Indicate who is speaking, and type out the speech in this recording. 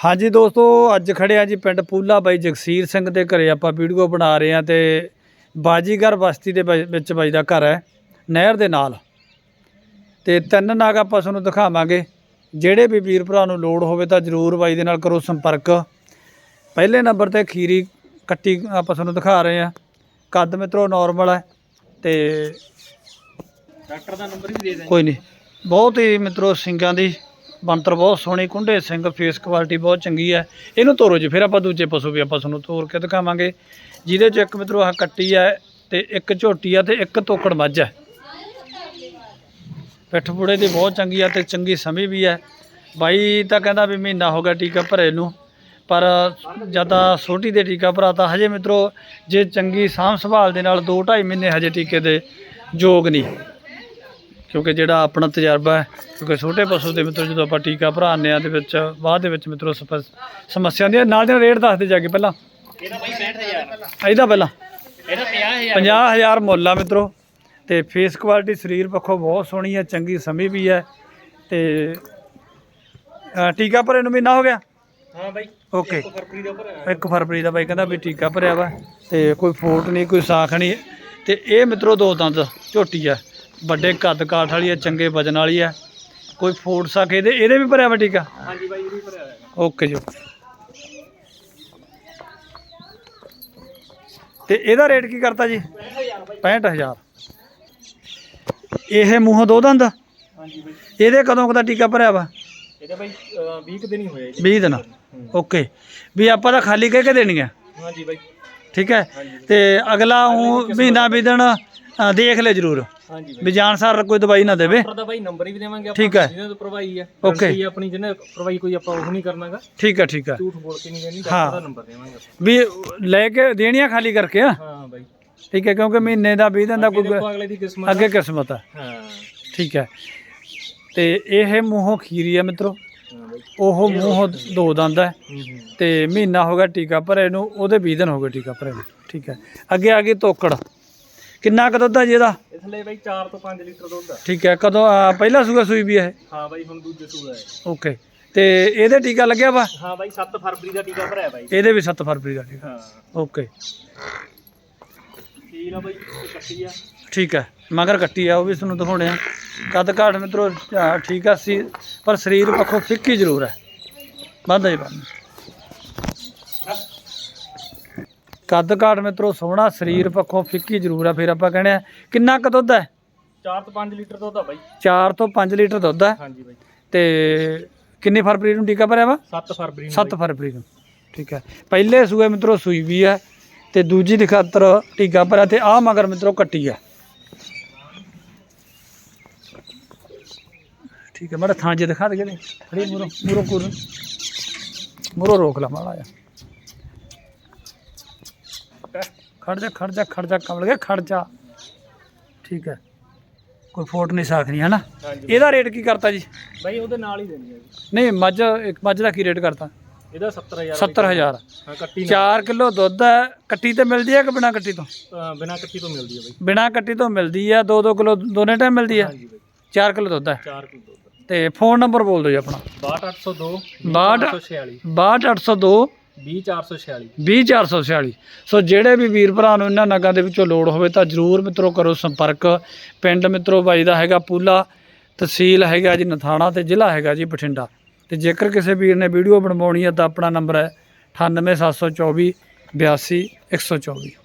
Speaker 1: ਹਾਂਜੀ ਦੋਸਤੋ ਅੱਜ ਖੜੇ ਆ ਜੀ ਪਿੰਡ ਪੂਲਾ ਬਾਈ ਜਗਸੀਰ ਸਿੰਘ ਦੇ ਘਰੇ ਆਪਾਂ ਵੀਡੀਓ ਬਣਾ ਰਹੇ ਆ ਤੇ ਬਾਜੀਗਰ ਬਸਤੀ ਦੇ ਵਿੱਚ- ਬਾਈ ਦਾ ਘਰ ਹੈ ਨਹਿਰ ਦੇ ਨਾਲ। ਤੇ ਤਿੰਨ ਨਾਗ ਆਪਾਂ ਤੁਹਾਨੂੰ ਦਿਖਾਵਾਂਗੇ। ਜਿਹੜੇ ਵੀ ਵੀਰ ਭਰਾ ਨੂੰ ਲੋੜ ਹੋਵੇ ਤਾਂ ਜਰੂਰ ਬਾਈ ਦੇ ਨਾਲ ਕਰੋ ਸੰਪਰਕ। ਪਹਿਲੇ ਨੰਬਰ ਤੇ ਖੀਰੀ ਕੱਟੀ ਆਪਾਂ ਤੁਹਾਨੂੰ ਦਿਖਾ ਰਹੇ ਆ ਕੱਦ ਮਿੱਤਰੋ ਨਾਰਮਲ ਹੈ ਤੇ
Speaker 2: ਡਾਕਟਰ ਦਾ ਨੰਬਰ ਵੀ ਦੇ ਦੇ
Speaker 1: ਕੋਈ ਨਹੀਂ। ਬਹੁਤ ਹੀ ਮਿੱਤਰੋ ਸਿੰਘਾਂ ਦੀ ਬਣਤਰ ਬਹੁਤ ਸੋਹਣੀ, ਕੁੰਡੇ ਸਿੰਘ ਫੇਸ ਕੁਆਲਿਟੀ ਬਹੁਤ ਚੰਗੀ ਹੈ। ਇਹਨੂੰ ਤੋਰੋ ਜੀ, ਫਿਰ ਆਪਾਂ ਦੂਜੇ ਪਸ਼ੂ ਵੀ ਆਪਾਂ ਤੁਹਾਨੂੰ ਤੋਰ ਕੇ ਦਿਖਾਵਾਂਗੇ। ਜਿਹਦੇ ਚ ਇੱਕ ਮਿੱਤਰੋ ਆਹ ਕੱਟੀ ਹੈ ਤੇ ਇੱਕ ਝੋਟੀ ਆ ਤੇ ਇੱਕ ਤੋਕੜ ਮੱਝ ਹੈ। ਪਿੱਠ ਬੁੜੇ ਦੀ ਬਹੁਤ ਚੰਗੀ ਆ ਤੇ ਚੰਗੀ ਸਮੀ ਵੀ ਹੈ। ਬਾਈ ਤਾਂ ਕਹਿੰਦਾ ਵੀ ਮਹੀਨਾ ਹੋ ਗਿਆ ਟੀਕਾ ਭਰੇ ਨੂੰ, ਪਰ ਜ਼ਿਆਦਾ ਛੋਟੀ ਦੇ ਟੀਕਾ ਭਰਾਤਾ, ਹਜੇ ਮਿੱਤਰੋ ਜੇ ਚੰਗੀ ਸਾਂਭ ਸੰਭਾਲ ਦੇ ਨਾਲ 2 2.5 ਮਹੀਨੇ ਹਜੇ ਟੀਕੇ ਦੇ ਯੋਗ ਨਹੀਂ। ਕਿਉਂਕਿ ਜਿਹੜਾ ਆਪਣਾ ਤਜਰਬਾ ਹੈ, ਕਿਉਂਕਿ ਛੋਟੇ ਪਸ਼ੂ ਦੇ ਮਿੱਤਰੋ, ਜਦੋਂ ਆਪਾਂ ਟੀਕਾ ਭਰਾਉਂਦੇ ਆ ਦੇ ਵਿੱਚ ਬਾਅਦ ਦੇ ਵਿੱਚ ਮਿੱਤਰੋ, ਸਪ- ਸਮੱਸਿਆ ਆਉਂਦੀ ਹੈ। ਨਾਲ ਦੇ ਰੇਟ ਦੱਸਦੇ ਜਾ ਕੇ ਪਹਿਲਾਂ।
Speaker 2: ਇਹਦਾ ਬਾਈ 65000
Speaker 1: ਇਹਦਾ ਪਹਿਲਾਂ।
Speaker 2: ਇਹਦਾ 50000
Speaker 1: 50000 ਮੁੱਲ ਆ ਮਿੱਤਰੋ। ਤੇ ਫੇਸ ਕੁਆਲਿਟੀ ਸਰੀਰ ਪੱਖੋਂ ਬਹੁਤ ਸੋਹਣੀ ਹੈ, ਚੰਗੀ ਸਮੀ ਵੀ ਹੈ। ਤੇ ਟੀਕਾ ਭਰੇ ਨੂੰ ਮਹੀਨਾ ਹੋ ਗਿਆ?
Speaker 2: ਹਾਂ ਬਾਈ
Speaker 1: ਓਕੇ।
Speaker 2: ਇੱਕ ਫਰਵਰੀ ਦਾ ਭਰਿਆ
Speaker 1: 1 ਫਰਵਰੀ ਦਾ ਬਾਈ ਕਹਿੰਦਾ ਵੀ ਟੀਕਾ ਭਰਿਆ ਵਾ, ਤੇ ਕੋਈ ਫੋਟ ਨਹੀਂ, ਕੋਈ ਸਾਖ ਨਹੀਂ। ਤੇ ਇਹ ਮਿੱਤਰੋ ਦੋ ਦੰਦ, ਝੋਟੀ ਆ। ਵੱਡੇ ਕੱਦ ਕਾਠ ਵਾਲੀ ਆ ਚੰਗੇ ਵਜਨ ਵਾਲੀ ਆ ਕੋਈ ਫੋਟ ਸਾਖ ਇਹਦੇ ਇਹਦੇ ਵੀ ਭਰਿਆ ਵਾ ਟੀਕਾ?
Speaker 2: ਹਾਂਜੀ ਬਾਈ ਇਹ ਵੀ ਭਰਿਆ ਹੋਇਆ।
Speaker 1: ਓਕੇ ਜੀ। ਤੇ ਇਹਦਾ ਰੇਟ ਕੀ ਕਰਤਾ ਜੀ? 65000 ਇਹ ਮੂੰਹੋਂ ਦੋ ਦੰਦ?
Speaker 2: ਹਾਂਜੀ ਬਾਈ।
Speaker 1: ਇਹਦੇ ਕਦੋਂ ਕਦਾ ਟੀਕਾ ਭਰਿਆ ਵਾ?
Speaker 2: ਇਹਦਾ ਬਾਈ 20 ਕੁ ਦਿਨ ਹੀ ਹੋਏ ਜੀ।
Speaker 1: 20 ਦਿਨ। ਓਕੇ। ਵੀ ਆਪਾਂ ਤਾਂ ਖਾਲੀ ਕਹਿ ਕੇ ਦੇਣੀ ਹੈ।
Speaker 2: ਹਾਂਜੀ ਬਾਈ।
Speaker 1: ਠੀਕ ਹੈ। ਤੇ ਅਗਲਾ ਉਹ ਮਹੀਨਾ ਵਿਦਣ ਦੇਖ ਲੈ ਜਰੂਰ।
Speaker 2: ਹਾਂਜੀ ਬਾਈ
Speaker 1: ਵੀ ਜਾਣਸਾਰ ਕੋਈ ਦਵਾਈ ਨਾ ਦੇਵੇ।
Speaker 2: ਡਾਕਟਰ ਦਾ ਬਾਈ ਨੰਬਰ ਵੀ ਦੇਵਾਂਗੇ ਆਪਾਂ
Speaker 1: ਠੀਕ ਹੈ।
Speaker 2: ਜਿਹਨਾਂ ਤੋਂ ਪ੍ਰਵਾਈ ਆ।
Speaker 1: Okay.
Speaker 2: guarantee ਆਪਣੀ ਜਿਹਨੇ ਪ੍ਰਵਾਈ ਕੋਈ ਆਪਾਂ ਉਹ ਨਹੀਂ ਕਰਨਾਗਾ।
Speaker 1: ਠੀਕ ਹੈ ਠੀਕ ਹੈ।
Speaker 2: ਝੂਠ ਬੋਲ ਕੇ ਨਹੀਂ ਦੇਣੀ
Speaker 1: ਹਾਂ।
Speaker 2: ਡਾਕਟਰ ਦਾ ਨੰਬਰ ਦੇਵਾਂਗੇ ਆਪਾਂ।
Speaker 1: ਵੀ ਲੈ ਕੇ ਦੇਣੀਆਂ ਖਾਲੀ ਕਰਕੇ? ਆ
Speaker 2: ਹਾਂ ਬਾਈ।
Speaker 1: ਠੀਕ ਹੈ ਕਿਉਂਕਿ ਮਹੀਨੇ ਦਾ 20 ਦਿਨ ਦਾ ਕੋਈ
Speaker 2: ਦੇਖੋ ਅਗਲੇ ਦੀ ਕਿਸਮਤ
Speaker 1: ਅੱਗੇ ਕਿਸਮਤ ਹੈ
Speaker 2: ਹਾਂ।
Speaker 1: ਠੀਕ ਹੈ। ਤੇ ਇਹ ਮੂੰਹੋਂ ਖੀਰੀ ਹੈ ਮਿੱਤਰੋ।
Speaker 2: ਹਾਂ ਬਾਈ।
Speaker 1: ਉਹ ਮੂੰਹੋਂ ਦੋ ਦੰਦ ਹੈ
Speaker 2: ਹੂੰ ਹੂੰ।
Speaker 1: ਤੇ ਮਹੀਨਾ ਹੋ ਗਿਆ ਟੀਕਾ ਭਰੇ ਨੂੰ ਉਹਦੇ 20 ਦਿਨ ਹੋ ਗਏ ਟੀਕਾ ਭਰੇ ਨੂੰ। ਠੀਕ ਹੈ। ਅੱਗੇ ਆ ਗਈ ਤੋਕੜ। ਕਿੰਨਾ ਕੁ ਦੁੱਧ ਹੈ ਜੀ ਇਹਦਾ?
Speaker 2: ਇਸ ਲਈ ਬਾਈ 4 ਤੋਂ 5 ਲੀਟਰ ਦੁੱਧ ਆ।
Speaker 1: ਠੀਕ ਹੈ ਕਦੋਂ ਆ, ਪਹਿਲਾ ਸੂਆ ਸੂਈ ਵੀ ਹੈ
Speaker 2: ਹਾਂ ਬਾਈ ਹੁਣ ਦੂਜੇ ਸੂਆ ਹੈ
Speaker 1: ਓਕੇ। ਤੇ ਇਹਦੇ ਟੀਕਾ ਲੱਗਿਆ ਵਾ?
Speaker 2: ਹਾਂ ਬਾਈ 7 ਫਰਵਰੀ ਦਾ ਟੀਕਾ ਭਰਿਆ ਬਾਈ।
Speaker 1: ਇਹਦੇ ਵੀ 7 ਫਰਵਰੀ ਦਾ ਟੀਕਾ।
Speaker 2: ਹਾਂ।
Speaker 1: ਓਕੇ।
Speaker 2: ਠੀਕ ਆ ਬਾਈ ਇਹ ਕੱਟੀ ਆ।
Speaker 1: ਠੀਕ ਹੈ ਮਗਰ ਕੱਟੀ ਆ ਉਹ ਵੀ ਤੁਹਾਨੂੰ ਦਿਖਾਉਣੇ ਆ। ਕੱਦ ਕਾਠ ਮਿੱਤਰੋ ਆ, ਠੀਕ ਆ ਸੀ ਪਰ ਸਰੀਰ ਪੱਖੋਂ ਫਿੱਕੀ ਜ਼ਰੂਰ ਹੈ। ਬੰਦਾ ਹੀ ਬੰਦ ਕੱਦ ਕਾਠ ਮਿੱਤਰੋ ਸੋਹਣਾ ਸਰੀਰ ਪੱਖੋਂ ਫਿੱਕੀ ਜ਼ਰੂਰ ਆ ਫਿਰ ਆਪਾਂ ਕਹਿੰਦੇ ਆ ਕਿੰਨਾ ਕੁ ਦੁੱਧ ਹੈ?
Speaker 2: 4 ਤੋਂ 5 ਲੀਟਰ ਦੁੱਧ ਆ ਬਾਈ।
Speaker 1: 4 ਤੋਂ 5 ਲੀਟਰ ਦੁੱਧ ਹੈ।
Speaker 2: ਹਾਂਜੀ ਬਾਈ।
Speaker 1: ਤੇ ਕਿੰਨੀ ਫਰਵਰੀ ਨੂੰ ਟੀਕਾ ਭਰਿਆ ਵਾ?
Speaker 2: 7 ਫਰਵਰੀ ਨੂੰ
Speaker 1: 7 ਫਰਵਰੀ ਨੂੰ। ਠੀਕ ਹੈ। ਪਹਿਲੇ ਸੂਏ ਮਿੱਤਰੋ ਸੂਈ ਵੀ ਹੈ ਤੇ ਦੂਜੀ ਦੀ ਖਾਤਰ ਟੀਕਾ ਭਰਿਆ ਤੇ ਆਹ ਮਗਰ ਮਿੱਤਰੋ ਕੱਟੀ ਹੈ। ਠੀਕ ਹੈ ਮਾੜਾ ਥਾਂ ਜੇ ਦਿਖਾ ਦੇ ਕਿਹੜੇ। ਖੜੀ ਮੂਰੋ ਮੂਰੋ ਕੁਰ ਮੂਰੋ ਰੋਕ ਲਾ ਮਾੜਾ ਜਾ ਖੜ ਜਾ ਖੜ ਜਾ ਖੜ ਜਾ ਕਮਲ ਗਿਆ ਖੜ ਜਾ। ਠੀਕ ਹੈ। ਕੋਈ ਫੋਟ ਨਹੀਂ ਸਾਖਣੀ ਹੈ ਨਾ
Speaker 2: ਹਾਂਜੀ।
Speaker 1: ਇਹਦਾ ਰੇਟ ਕੀ ਕਰਤਾ ਜੀ?
Speaker 2: ਬਾਈ ਉਹਦੇ ਨਾਲ ਹੀ ਦੇਣੀ ਹੈ ਜੀ।
Speaker 1: ਨਹੀਂ ਮੱਝ ਇੱਕ ਮੱਝ ਦਾ ਕੀ ਰੇਟ ਕਰਤਾ?
Speaker 2: ਇਹਦਾ 70000
Speaker 1: 70000
Speaker 2: ਹਾਂ ਕੱਟੀ
Speaker 1: 4 ਕਿਲੋ ਦੁੱਧ ਹੈ ਕੱਟੀ ਤੇ ਮਿਲਦੀ ਹੈ ਕਿ ਬਿਨਾ ਕੱਟੀ ਤੋਂ?
Speaker 2: ਨਾਲ ਬਿਨਾ ਕੱਟੀ ਤੋਂ ਮਿਲਦੀ ਹੈ ਬਾਈ।
Speaker 1: ਬਿਨਾ ਕੱਟੀ ਤੋਂ ਮਿਲਦੀ ਹੈ 2-2 ਕਿਲੋ ਦੋਨੇ ਟਾਈਮ ਮਿਲਦੀ ਹੈ?
Speaker 2: ਹਾਂਜੀ ਬਾਈ।
Speaker 1: 4 ਕਿਲੋ ਦੁੱਧ ਹੈ।
Speaker 2: 4 ਕਿਲੋ ਦੁੱਧ।
Speaker 1: ਤੇ ਫੋਨ ਨੰਬਰ ਬੋਲ ਦਿਓ ਜੀ ਆਪਣਾ।
Speaker 2: 62802
Speaker 1: 62
Speaker 2: 24846
Speaker 1: 62802
Speaker 2: 20446
Speaker 1: 20446 ਸੋ ਜਿਹੜੇ ਵੀ ਵੀਰ ਭਰਾ ਨੂੰ ਇਹਨਾਂ ਨਗਾਂ ਦੇ ਵਿੱਚੋਂ ਲੋੜ ਹੋਵੇ ਤਾਂ ਜਰੂਰ ਮਿੱਤਰੋ ਕਰੋ ਸੰਪਰਕ। ਪਿੰਡ ਮਿੱਤਰੋ ਬਾਈ ਦਾ ਹੈਗਾ ਪੂਲਾ, ਤਹਿਸੀਲ ਹੈਗਾ ਜੀ ਨਥਾਣਾ ਤੇ ਜ਼ਿਲ੍ਹਾ ਹੈਗਾ ਜੀ ਬਠਿੰਡਾ। ਤੇ ਜੇਕਰ ਕਿਸੇ ਵੀਰ ਨੇ ਵੀਡੀਓ ਬਣਵਾਉਣੀ ਹੈ ਤਾਂ ਆਪਣਾ ਨੰਬਰ ਹੈ 98724 82 124